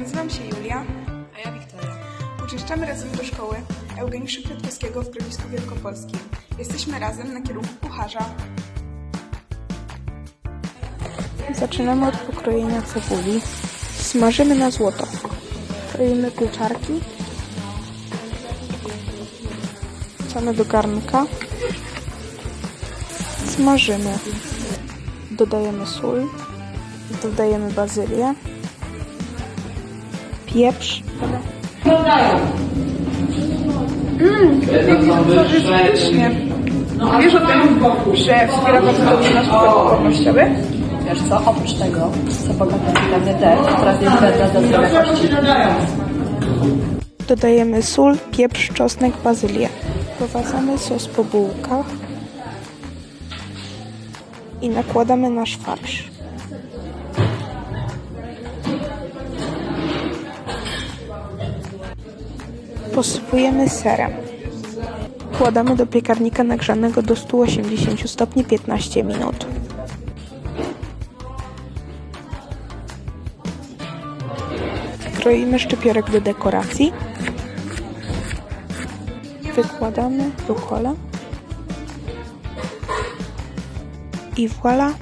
Nazywam się Julia. A ja Wiktoria. Uczęszczamy razem do szkoły Eugeniusza Kwiatkowskiego w Grodzisku Wielkopolskim. Jesteśmy razem na kierunku kucharza. Zaczynamy od pokrojenia cebuli. Smażymy na złoto. Kroimy pieczarki. Wrzucamy do garnka. Smażymy. Dodajemy sól. Dodajemy bazylię. Pieprz. Pysznie. Wiesz o tym, że wspiera bardzo dobrze nasz odpornościowy? Wiesz co, oprócz tego, co bogate w witaminy D, wprawdzie względna do zdrowia kości. Dodajemy sól, pieprz, czosnek, bazylię. Wprowadzamy sos po bułkach i nakładamy nasz farsz. Posypujemy serem. Wkładamy do piekarnika nagrzanego do 180 stopni 15 minut. Kroimy szczypiorek do dekoracji. Wykładamy rukolę. I voilà,